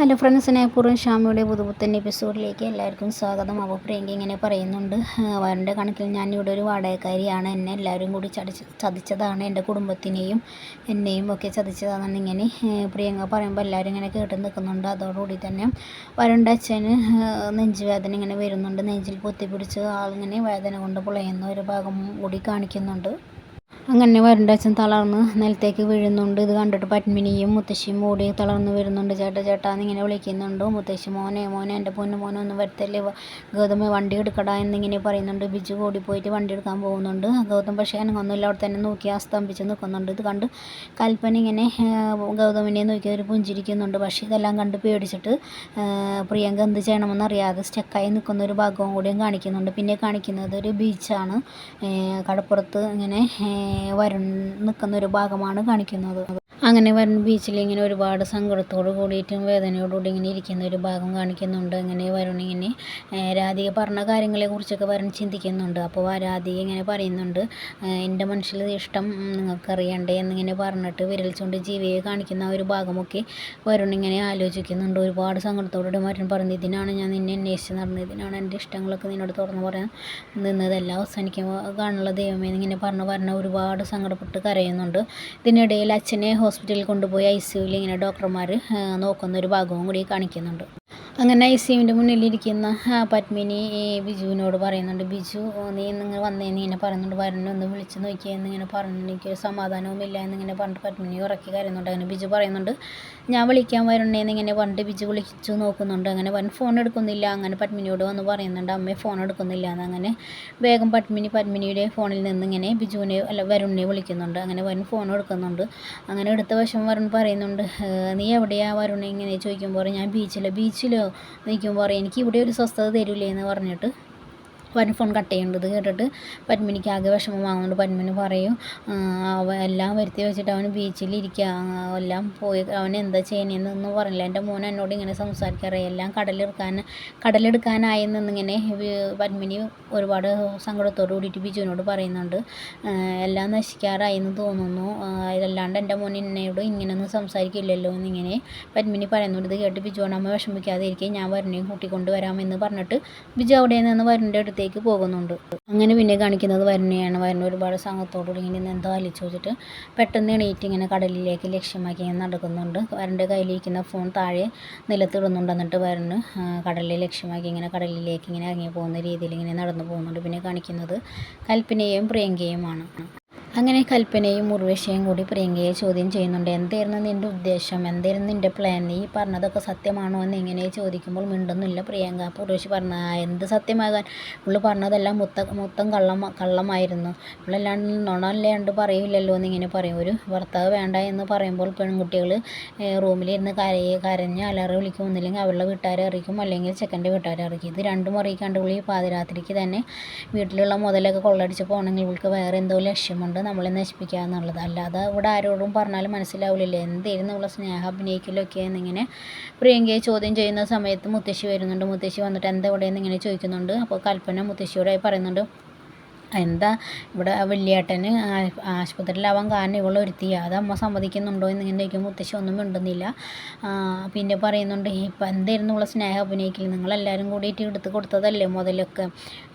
Hello friends സ്നേഹപൂർവം ഷാമിയുടെ പുതുപുത്തൻ എപ്പിസോഡിലേക്ക് എല്ലാവർക്കും സ്വാഗതം. അപ്പോൾ പ്രിയങ്ക ഇങ്ങനെ പറയുന്നുണ്ട് വരന്റെ കണക്കിൽ ഞാൻ ഇവിടെ ഒരു വാടകക്കാരിയാണ്. എന്നെ എല്ലാവരും കൂടി ചതിച്ച് ചതിച്ചതാണ്. എന്റെ കുടുംബത്തിനെയും എന്നെയും ഒക്കെ ചതിച്ചതാണെന്ന് ഇങ്ങനെ പ്രിയങ്ക പറയുമ്പോൾ എല്ലാവരും ഇങ്ങനെ കേട്ട് നിൽക്കുന്നുണ്ട്. അതോടുകൂടി തന്നെ വരന്റെ അച്ഛന് നെഞ്ചുവേദന ഇങ്ങനെ വരുന്നുണ്ട്. നെഞ്ചിൽ പൊത്തിപ്പിടിച്ച് ആളിങ്ങനെ വേദന കൊണ്ട് പുളയുന്ന ഒരു ഭാഗം കൂടി കാണിക്കുന്നുണ്ട്. അങ്ങനെ വരണ്ട അച്ഛൻ തളർന്ന് നിലത്തേക്ക് വീഴുന്നുണ്ട്. ഇത് കണ്ടിട്ട് പത്മിനിയും മുത്തശ്ശിയും ഓടി തളർന്ന് വരുന്നുണ്ട്. ചേട്ടാ ചേട്ടാ എന്നിങ്ങനെ വിളിക്കുന്നുണ്ട്. മുത്തശ്ശി മോനെ മോനെ എന്റെ പൊന്നു മോനെ ഒന്ന് വരുത്തല്ലേ? ഗൗതമ വണ്ടി എടുക്കടാ എന്നിങ്ങനെ പറയുന്നുണ്ട്. ബിജു ഓടി പോയിട്ട് വണ്ടി എടുക്കാൻ പോകുന്നുണ്ട്. ഗൗതം പക്ഷേ അനങ്ങൊന്നുമില്ല. അവിടെ തന്നെ നോക്കി സ്തംഭിച്ച് നിൽക്കുന്നുണ്ട്. ഇത് കണ്ട് കൽപ്പന ഇങ്ങനെ ഗൗതമിനെ നോക്കി ഒരു പുഞ്ചിരിക്കുന്നുണ്ട്. പക്ഷേ ഇതെല്ലാം കണ്ട് പേടിച്ചിട്ട് പ്രിയങ്ക എന്ത് ചെയ്യണമെന്ന് അറിയാതെ സ്റ്റക്കായി നിൽക്കുന്ന ഒരു ഭാഗവും കൂടിയും കാണിക്കുന്നുണ്ട്. പിന്നെ കാണിക്കുന്നത് ഒരു ബീച്ചാണ്. കടപ്പുറത്ത് ഇങ്ങനെ വരൺ നിൽക്കുന്ന ഒരു ഭാഗമാണ് കാണിക്കുന്നത്. അങ്ങനെ വരുന്ന ബീച്ചിൽ ഇങ്ങനെ ഒരുപാട് സങ്കടത്തോട് കൂടിയിട്ടും വേദനയോടുകൂടി ഇങ്ങനെ ഇരിക്കുന്ന ഒരു ഭാഗം കാണിക്കുന്നുണ്ട്. അങ്ങനെ വരുൺ ഇങ്ങനെ രാധിക പറഞ്ഞ കാര്യങ്ങളെക്കുറിച്ചൊക്കെ വരൺ ചിന്തിക്കുന്നുണ്ട്. അപ്പോൾ രാധിക ഇങ്ങനെ പറയുന്നുണ്ട് എന്റെ മനസ്സിൽ ഇഷ്ടം നിങ്ങൾക്കറിയണ്ടേ? എന്നിങ്ങനെ പറഞ്ഞിട്ട് വിരൽ ചൂണ്ട് ജീവിയെ കാണിക്കുന്ന ഒരു ഭാഗമൊക്കെ വരുൺ ഇങ്ങനെ ആലോചിക്കുന്നുണ്ട്. ഒരുപാട് സങ്കടത്തോടുകൂടി വരുൺ പറഞ്ഞു ഇതിനാണ് ഞാൻ നിന്നെ അന്വേഷിച്ച് നടന്നത്. ഇതിനാണ് എന്റെ ഇഷ്ടങ്ങളൊക്കെ നിന്നോട് തുറന്ന് പറയാൻ നിന്നതെല്ലാം അവസാനിക്കുമ്പോൾ കാണുള്ള ദൈവമേ എന്നിങ്ങനെ പറഞ്ഞ് പറഞ്ഞ ഒരുപാട് സങ്കടപ്പെട്ട് കരയുന്നുണ്ട്. ഇതിനിടയിൽ അച്ഛനെ ഹോസ്പിറ്റലിൽ കൊണ്ടുപോയി ഐ സിയുവിൽ ഇങ്ങനെ ഡോക്ടർമാർ നോക്കുന്ന ഒരു ഭാഗവും കൂടി കാണിക്കുന്നുണ്ട്. അങ്ങനെ ഐ സിയുവിന്റെ മുന്നിലിരിക്കുന്ന പത്മിനി ബിജുവിനോട് പറയുന്നുണ്ട് ബിജു നീ നിങ്ങൾ വന്നേന്ന് ഇങ്ങനെ പറയുന്നുണ്ട് ഒന്ന് വിളിച്ച് നോക്കിയേ എന്നിങ്ങനെ പറഞ്ഞു എനിക്ക് സമാധാനവുമില്ല എന്നിങ്ങനെ പറഞ്ഞിട്ട് പത്മിനി ഉറക്കി കരുന്നുണ്ട് അങ്ങനെ ബിജു പറയുന്നുണ്ട് ഞാൻ വിളിക്കാൻ വരണേന്ന് എന്നിങ്ങനെ പറഞ്ഞിട്ട് ബിജു വിളിച്ചു നോക്കുന്നുണ്ട്. അങ്ങനെ വൻ ഫോൺ എടുക്കുന്നില്ല. അങ്ങനെ പത്മിനിയോട് വന്ന് പറയുന്നുണ്ട് അമ്മയെ ഫോൺ എടുക്കുന്നില്ല എന്ന്. അങ്ങനെ വേഗം പത്മിനി പത്മിനിയുടെ ഫോണിൽ നിന്ന് ഇങ്ങനെ ബിജുവിനെ അല്ല വരുണിനെ വിളിക്കുന്നുണ്ട്. അങ്ങനെ വൻ ഫോൺ എടുക്കുന്നുണ്ട്. അങ്ങനെ എടുത്ത വശം വരുൺ പറയുന്നുണ്ട് നീ എവിടെയാണ് വരുൺ ഇങ്ങനെ ചോദിക്കുമ്പോൾ ഞാൻ ബീച്ചിലോ ബീച്ചിലോ? നിൽക്കുമ്പോൾ പറയും എനിക്ക് ഇവിടെ ഒരു സ്വസ്ഥത തരില്ലേ എന്ന് പറഞ്ഞിട്ട് വൻ ഫോൺ കട്ട് ചെയ്യേണ്ടത് കേട്ടിട്ട് പത്മിനിക്ക് ആകെ വിഷമമാകുന്നുണ്ട് പത്മിനി പറയും അവ എല്ലാം വരുത്തി വെച്ചിട്ട് അവന് ബീച്ചിലിരിക്കുക എല്ലാം പോയി അവൻ എന്താ ചെയ്യണേന്നൊന്നും പറഞ്ഞില്ല. എന്റെ മോൻ എന്നോട് ഇങ്ങനെ സംസാരിക്കാറ് എല്ലാം കടലെടുക്കാൻ കടലെടുക്കാനായി നിന്നിങ്ങനെ പത്മിനി ഒരുപാട് സങ്കടത്തോട് കൂടിയിട്ട് ബിജുവിനോട് പറയുന്നുണ്ട്. എല്ലാം നശിക്കാറായി എന്ന് തോന്നുന്നു. ഇതല്ലാണ്ട് എന്റെ മോൻ എന്നോട് ഇങ്ങനെയൊന്നും സംസാരിക്കില്ലല്ലോ എന്നിങ്ങനെ പത്മിനി പറയുന്നുണ്ട്. കേട്ട് ബിജുവിനമ്മ വിഷമിക്കാതെ ഇരിക്കുകയും ഞാൻ വരുണേയും കൂട്ടിക്കൊണ്ട് വരാമെന്ന് പറഞ്ഞിട്ട് ബിജു അവിടെ നിന്ന് വരുണിന്റെ അടുത്തേക്ക് പോകുന്നുണ്ട്. അങ്ങനെ പിന്നെ കാണിക്കുന്നത് വരുന്നയാണ് വരുന്ന ഒരുപാട് സംഘത്തോടുകൂടി ഇങ്ങനെ എന്തോ അലിച്ചു വെച്ചിട്ട് പെട്ടെന്ന് എണീറ്റ് ഇങ്ങനെ കടലിലേക്ക് ലക്ഷ്യമാക്കി ഇങ്ങനെ നടക്കുന്നുണ്ട്. വരന്റെ കയ്യിലിരിക്കുന്ന ഫോൺ താഴെ നിലത്തിടുന്നുണ്ട്. എന്നിട്ട് വരുണ് കടലിൽ ലക്ഷ്യമാക്കി ഇങ്ങനെ കടലിലേക്ക് ഇങ്ങനെ ഇറങ്ങി പോകുന്ന രീതിയിൽ ഇങ്ങനെ നടന്നു പോകുന്നുണ്ട്. പിന്നെ കാണിക്കുന്നത് കൽപ്പനയും പ്രിയങ്കയുമാണ്. അങ്ങനെ കൽപ്പനയും ഉർവശയും കൂടി പ്രിയങ്കയെ ചോദ്യം ചെയ്യുന്നുണ്ട്. എന്തായിരുന്നു നിന്റെ ഉദ്ദേശം? എന്തായിരുന്നു നിന്റെ പ്ലാൻ നീ പറഞ്ഞതൊക്കെ സത്യമാണോ എന്ന് ഇങ്ങനെ ചോദിക്കുമ്പോൾ മിണ്ടുന്നില്ല പ്രിയങ്ക. അപ്പോൾ ഉർവശി പറഞ്ഞ എന്ത് സത്യമാകാൻ? ഉള്ളു പറഞ്ഞതെല്ലാം മുത്ത മൊത്തം കള്ളം കള്ളമായിരുന്നു. ഇവളല്ലാണ്ട് നുണല്ലാണ്ട് പറയില്ലല്ലോ എന്നിങ്ങനെ പറയും. ഒരു ഭർത്താവ് വേണ്ട എന്ന് പറയുമ്പോൾ പെൺകുട്ടികൾ റൂമിലിരുന്ന് കരയെ കരഞ്ഞ് അലറി വിളിക്കും. ഒന്നില്ലെങ്കിൽ അവളുടെ വീട്ടുകാരെ അറിയിക്കും. അല്ലെങ്കിൽ ചെക്കന്റെ വീട്ടുകാരെ അറിയിക്കും. ഇത് രണ്ടും അറിയിക്കാണ്ട് ഉള്ളി പാതിരാത്രിക്ക് തന്നെ വീട്ടിലുള്ള മുതലൊക്കെ കൊള്ളടിച്ച് പോകണമെങ്കിൽ ഇവൾക്ക് വേറെ എന്തോ ലക്ഷ്യമുണ്ട്. നമ്മളെ നശിപ്പിക്കുക എന്നുള്ളത്. അല്ലാതെ ഇവിടെ ആരോടും പറഞ്ഞാലും മനസ്സിലാവില്ലല്ലോ എന്തായിരുന്നു ഉള്ള സ്നേഹം? അഭിനയിക്കലൊക്കെ എന്നിങ്ങനെ പ്രിയങ്കയെ ചോദ്യം ചെയ്യുന്ന സമയത്ത് മുത്തശ്ശി വരുന്നുണ്ട്. മുത്തശ്ശി വന്നിട്ട് എന്താ ഇവിടെ ഇങ്ങനെ ചോദിക്കുന്നുണ്ട്. അപ്പോൾ കൽപ്പന മുത്തശ്ശിയോടായി പറയുന്നുണ്ട്. എന്താ ഇവിടെ വലിയേട്ടന് ആശുപത്രിയിലാവാൻ കാരണം ഇവൾ ഒരുത്തി അത് അമ്മ സമ്മതിക്കുന്നുണ്ടോ എന്നിങ്ങനെ ചോദിക്കുമ്പോൾ മുത്തശ്ശി ഒന്നും മിണ്ടുന്നില്ല. പിന്നെ പറയുന്നുണ്ട് ഇപ്പം എന്തായിരുന്നു ഇവളെ സ്നേഹം അഭിനയിക്കില്ല നിങ്ങളെല്ലാവരും കൂടിയിട്ട് എടുത്ത് കൊടുത്തതല്ലേ മുതലൊക്കെ?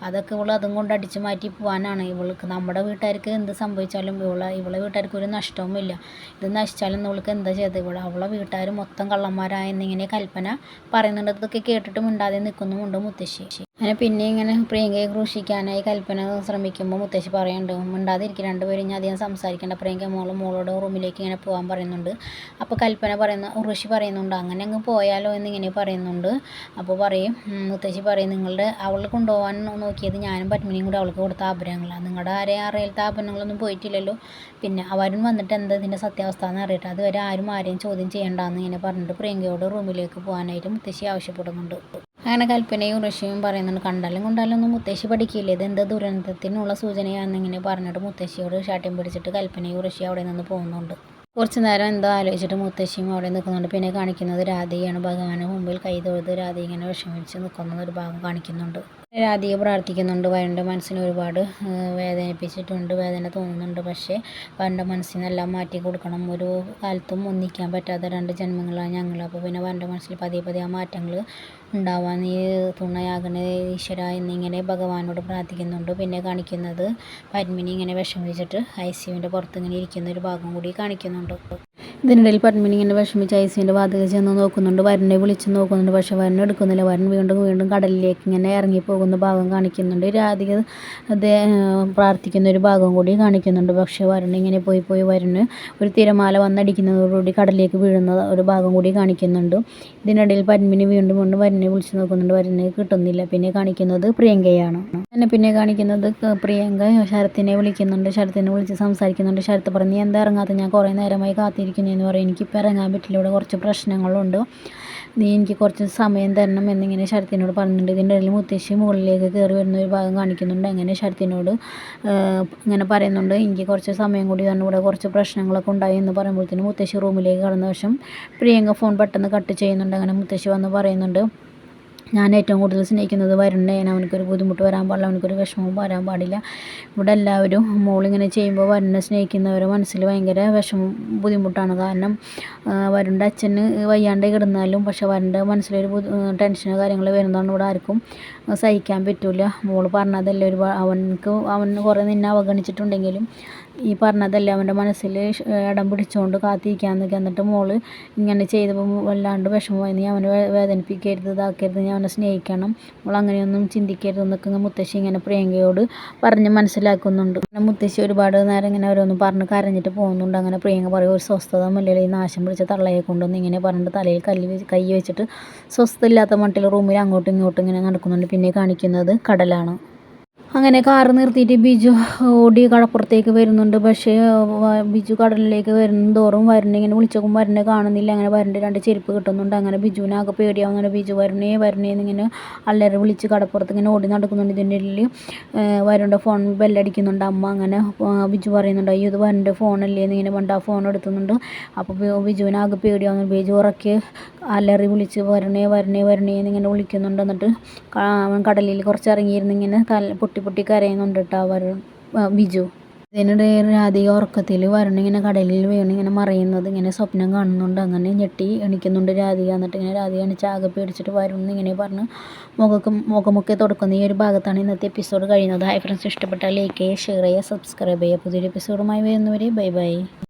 അതൊക്കെ ഇവൾ അതും കൊണ്ട് അടിച്ചു മാറ്റി പോകാനാണ് ഇവൾക്ക് നമ്മുടെ വീട്ടുകാർക്ക് എന്ത് സംഭവിച്ചാലും ഇവളെ ഇവളെ വീട്ടുകാർക്ക് ഒരു നഷ്ടവുമില്ല. ഇത് നശിച്ചാലും ഇവൾക്ക് എന്താ ചെയ്തത്? ഇവിടെ അവളെ വീട്ടുകാർ മൊത്തം കള്ളന്മാരായെന്നിങ്ങനെ കൽപ്പന പറയുന്നുണ്ട്. ഇതൊക്കെ കേട്ടിട്ട് മിണ്ടാതെ നിൽക്കുന്നുമുണ്ട് മുത്തശ്ശി. അങ്ങനെ പിന്നെ ഇങ്ങനെ പ്രിയങ്കയെ ക്രൂശിക്കാനായി കൽപ്പന ശ്രമിക്കുമ്പോൾ മുത്തശ്ശി പറയുന്നുണ്ട് മിണ്ടാതിരിക്കും രണ്ടുപേരും ഇനി അധികം സംസാരിക്കേണ്ട. പ്രിയങ്ക മോൾ മോളോട് റൂമിലേക്ക് ഇങ്ങനെ പോകാൻ പറയുന്നുണ്ട്. അപ്പോൾ കൽപ്പന പറയുന്ന ഋഷി പറയുന്നുണ്ട് അങ്ങനെ അങ്ങ് പോയാലോ എന്നിങ്ങനെ പറയുന്നുണ്ട്. അപ്പോൾ പറയും മുത്തശ്ശി പറയും നിങ്ങളുടെ അവൾ കൊണ്ടുപോകാൻ നോക്കിയത് ഞാനും പത്മിനിയും കൂടി അവൾക്ക് കൊടുത്ത ആഭരണങ്ങളാണ് നിങ്ങളുടെ ആരെയും അറിയാത്ത ആഭരണങ്ങളൊന്നും പോയിട്ടില്ലല്ലോ. പിന്നെ അവരും വന്നിട്ട് എന്താ ഇതിന്റെ സത്യാവസ്ഥ എന്ന് അറിയട്ടെ. അതുവരെ ആരും ആരെയും ചോദ്യം ചെയ്യേണ്ടെന്ന് ഇങ്ങനെ പറഞ്ഞിട്ട് പ്രിയങ്കയോട് റൂമിലേക്ക് പോകാനായിട്ട് മുത്തശ്ശി ആവശ്യപ്പെടുന്നുണ്ട്. അങ്ങനെ കൽപ്പനയും ഋഷിയും പറയുന്നുണ്ട് കണ്ടാലും കൊണ്ടാലും ഒന്നും മുത്തശ്ശി പഠിക്കില്ല. ഇതെന്ത് ദുരന്തത്തിനുള്ള സൂചനയാണെന്നിങ്ങനെ പറഞ്ഞിട്ട് മുത്തശ്ശിയോട് ഷാട്ടിയും പിടിച്ചിട്ട് കൽപ്പനയും ഋഷി അവിടെ നിന്ന് പോകുന്നുണ്ട്. കുറച്ച് നേരം എന്തോ ആലോചിച്ചിട്ട് മുത്തശ്ശിയും അവിടെ നിൽക്കുന്നുണ്ട്. പിന്നെ കാണിക്കുന്നത് രാധയാണ്. ഭഗവാന് മുമ്പിൽ കൈ തൊഴുത് രാധ ഇങ്ങനെ വിഷമിച്ച് നിൽക്കുന്ന ഒരു ഭാഗം കാണിക്കുന്നുണ്ട്. രാധിക പ്രാർത്ഥിക്കുന്നുണ്ട്. പണ്ട് മനസ്സിനെ ഒരുപാട് വേദനിപ്പിച്ചിട്ടുണ്ട് വേദന തോന്നുന്നുണ്ട്. പക്ഷേ പണ്ട് മനസ്സിനെല്ലാം മാറ്റി കൊടുക്കണം. ഒരു കാലത്തും ഒന്നിക്കാൻ പറ്റാത്ത രണ്ട് ജന്മങ്ങളാണ് ഞങ്ങൾ. അപ്പോൾ പിന്നെ പണ്ട് മനസ്സിൽ പതിയെ പതിയെ ആ മാറ്റങ്ങൾ ഉണ്ടാവാൻ നീ തുണയാകണ ഈശ്വര എന്നിങ്ങനെ ഭഗവാനോട് പ്രാർത്ഥിക്കുന്നുണ്ട്. പിന്നെ കാണിക്കുന്നത് പത്മിനി ഇങ്ങനെ വിഷമിച്ചിട്ട് ഐ സിയുവിന്റെ പുറത്ത് ഇങ്ങനെ ഇരിക്കുന്ന ഒരു ഭാഗം കൂടി കാണിക്കുന്നുണ്ട്. ഇതിനിടയിൽ പത്മിനി ഇങ്ങനെ വിഷമിച്ച് ഐസിന്റെ വാതക ചെന്ന് നോക്കുന്നുണ്ട്. വരനെ വിളിച്ച് നോക്കുന്നുണ്ട്. പക്ഷെ വരനെ എടുക്കുന്നില്ല. വരൻ വീണ്ടും വീണ്ടും കടലിലേക്ക് ഇങ്ങനെ ഇറങ്ങിപ്പോകുന്ന ഭാഗം കാണിക്കുന്നുണ്ട്. രാധിക പ്രാർത്ഥിക്കുന്ന ഒരു ഭാഗം കൂടി കാണിക്കുന്നുണ്ട്. പക്ഷെ വരൻ ഇങ്ങനെ പോയി പോയി വരന് ഒരു തിരമാല വന്നടിക്കുന്നതോടുകൂടി കടലിലേക്ക് വീഴുന്ന ഒരു ഭാഗം കൂടി കാണിക്കുന്നുണ്ട്. ഇതിനിടയിൽ പത്മിനി വീണ്ടും വീണ്ടും വരനെ വിളിച്ച് നോക്കുന്നുണ്ട്. വരനെ കിട്ടുന്നില്ല. പിന്നെ കാണിക്കുന്നത് പ്രിയങ്കയാണ്. പിന്നെ പിന്നെ കാണിക്കുന്നത് പ്രിയങ്ക ശരത്തിനെ വിളിക്കുന്നുണ്ട്. ശരത്തിനെ വിളിച്ച് സംസാരിക്കുന്നുണ്ട്. ശരത്ത് പറഞ്ഞ് എന്താ ഇറങ്ങാത്ത ഞാൻ കുറേ നേരമായി കാത്തിരിക്കുന്നു. എന്ന് പറയും. എനിക്കിപ്പോൾ ഇറങ്ങാൻ പറ്റില്ല. ഇവിടെ കുറച്ച് പ്രശ്നങ്ങളുണ്ട്. നീ എനിക്ക് കുറച്ച് സമയം തരണം എന്നിങ്ങനെ ശരത്തിനോട് പറഞ്ഞിട്ടുണ്ട്. ഇതിന്റെ ഇടയിൽ മുത്തശ്ശി മുകളിലേക്ക് കയറി വരുന്ന ഒരു ഭാഗം കാണിക്കുന്നുണ്ട്. അങ്ങനെ ശരത്തിനോട് ഇങ്ങനെ പറയുന്നുണ്ട്. എനിക്ക് കുറച്ച് സമയം കൂടി തന്നെ ഇവിടെ കുറച്ച് പ്രശ്നങ്ങളൊക്കെ ഉണ്ടായി എന്ന് പറയുമ്പോഴത്തേനും മുത്തശ്ശി റൂമിലേക്ക് കടന്ന വശം പ്രിയങ്ക ഫോൺ പെട്ടെന്ന് കട്ട് ചെയ്യുന്നുണ്ട്. അങ്ങനെ മുത്തശ്ശി വന്ന് പറയുന്നുണ്ട് ഞാൻ ഏറ്റവും കൂടുതൽ സ്നേഹിക്കുന്നത് വരുണനെയാണ്. അവനക്കൊരു ബുദ്ധിമുട്ട് വരാൻ പാടില്ല അവനക്കൊരു വിഷമവും വരാൻ പാടില്ല. ഇവിടെ എല്ലാവരും മോളിങ്ങനെ ചെയ്യുമ്പോൾ വരുണിനെ സ്നേഹിക്കുന്നവരെ മനസ്സിൽ ഭയങ്കര വിഷമം ബുദ്ധിമുട്ടാണ് കാരണം വരുണിന്റെ അച്ഛന് വയ്യാണ്ട് കിടന്നാലും പക്ഷെ വരുണിന്റെ മനസ്സിലൊരു ടെൻഷനോ കാര്യങ്ങളോ വരുന്നതാണ് ഇവിടെ ആർക്കും സഹിക്കാൻ പറ്റില്ല മോൾ പറഞ്ഞതല്ലേ ഒരു അവനക്ക് അവൻ കുറേ നിന്നെ അവഗണിച്ചിട്ടുണ്ടെങ്കിലും ഈ പറഞ്ഞതല്ലേ അവന്റെ മനസ്സിൽ ഇടം പിടിച്ചുകൊണ്ട് കാത്തിരിക്കാൻ എന്നിട്ട് മോൾ ഇങ്ങനെ ചെയ്തപ്പോൾ വല്ലാണ്ട് വിഷമമായി. നീ അവനെ വേദനിപ്പിക്കരുത് ഇതാക്കരുത് നീ അവനെ സ്നേഹിക്കണം. മോൾ അങ്ങനെയൊന്നും ചിന്തിക്കരുത് എന്നൊക്കെ മുത്തശ്ശി ഇങ്ങനെ പ്രിയങ്കയോട് പറഞ്ഞ് മനസ്സിലാക്കുന്നുണ്ട്. അങ്ങനെ മുത്തശ്ശി ഒരുപാട് നേരം ഇങ്ങനെ ഓരോന്ന് പറഞ്ഞ് കരഞ്ഞിട്ട് പോകുന്നുണ്ട്. അങ്ങനെ പ്രിയങ്ക പറയും ഒരു സ്വസ്ഥത മല്ലേ ഈ നാശം പിടിച്ച തള്ളയെ കൊണ്ടുവന്ന് ഇങ്ങനെ പറഞ്ഞിട്ട് തലയിൽ കല്ല് കൈ വെച്ചിട്ട് സ്വസ്ഥ ഇല്ലാത്ത മട്ടിൽ റൂമിൽ അങ്ങോട്ടും ഇങ്ങോട്ടും ഇങ്ങനെ നടക്കുന്നുണ്ട്. പിന്നെ കാണിക്കുന്നത് കടലാണ്. അങ്ങനെ കാറ് നിർത്തിയിട്ട് ബിജു ഓടി കടപ്പുറത്തേക്ക് വരുന്നുണ്ട്. പക്ഷേ ബിജു കടലിലേക്ക് വരുന്ന തോറും വരനെ ഇങ്ങനെ വിളിച്ച് വരുന്ന കാണുന്നില്ല. അങ്ങനെ വരന്റെ രണ്ട് ചെരുപ്പ് കിട്ടുന്നുണ്ട്. അങ്ങനെ ബിജുവിനാകെ പേടിയാവുന്നുണ്ട്. ബിജു വരണേ വരണേ എന്നിങ്ങനെ അല്ലറി വിളിച്ച് കടപ്പുറത്ത് ഇങ്ങനെ ഓടി നടക്കുന്നുണ്ട്. ഇതിന്റെ ഇടയിൽ വരുണ്ട ഫോൺ ബെല്ലടിക്കുന്നുണ്ട്. അമ്മ അങ്ങനെ ബിജു പറയുന്നുണ്ട് അയ്യോ ഇത് വരന്റെ ഫോണല്ലേ എന്നിങ്ങനെ പണ്ട് ആ ഫോൺ എടുത്തുന്നുണ്ട്. അപ്പോൾ ബിജുവിനാകെ പേടിയാവുന്നുണ്ട്. ബിജു ഉറക്കി അല്ലറി വിളിച്ച് വരണേ വരണേ വരണേ എന്നിങ്ങനെ വിളിക്കുന്നുണ്ട്. എന്നിട്ട് കടലിൽ കുറച്ച് ഇറങ്ങിയിരുന്ന് ഇങ്ങനെ പൊട്ടി പൊട്ടി കരയുന്നുണ്ട് കേട്ടോ വരുൺ ബിജു. ഇതിനിടെ രാധിക ഉറക്കത്തിൽ വരുൺ ഇങ്ങനെ കടലിൽ വീണ് ഇങ്ങനെ മറിയുന്നത് ഇങ്ങനെ സ്വപ്നം കാണുന്നുണ്ട്. അങ്ങനെ ഞെട്ടി എണിക്കുന്നുണ്ട് രാധിക. എന്നിട്ട് ഇങ്ങനെ രാധിക എണിച്ച് ആകെ പേടിച്ചിട്ട് വരുൺ ഇങ്ങനെ പറഞ്ഞ് മുഖക്ക് മുഖമൊക്കെ തുടക്കുന്ന ഈ ഒരു ഭാഗത്താണ് ഇന്നത്തെ എപ്പിസോഡ് കഴിയുന്നത്. ഹൈ ഫ്രണ്ട്സ് ഇഷ്ടപ്പെട്ടാൽ ലൈക്ക് ചെയ്യുക ഷെയർ ചെയ്യുക സബ്സ്ക്രൈബ് ചെയ്യുക. പുതിയൊരു എപ്പിസോഡുമായി വരുന്നവരെ ബൈ ബൈ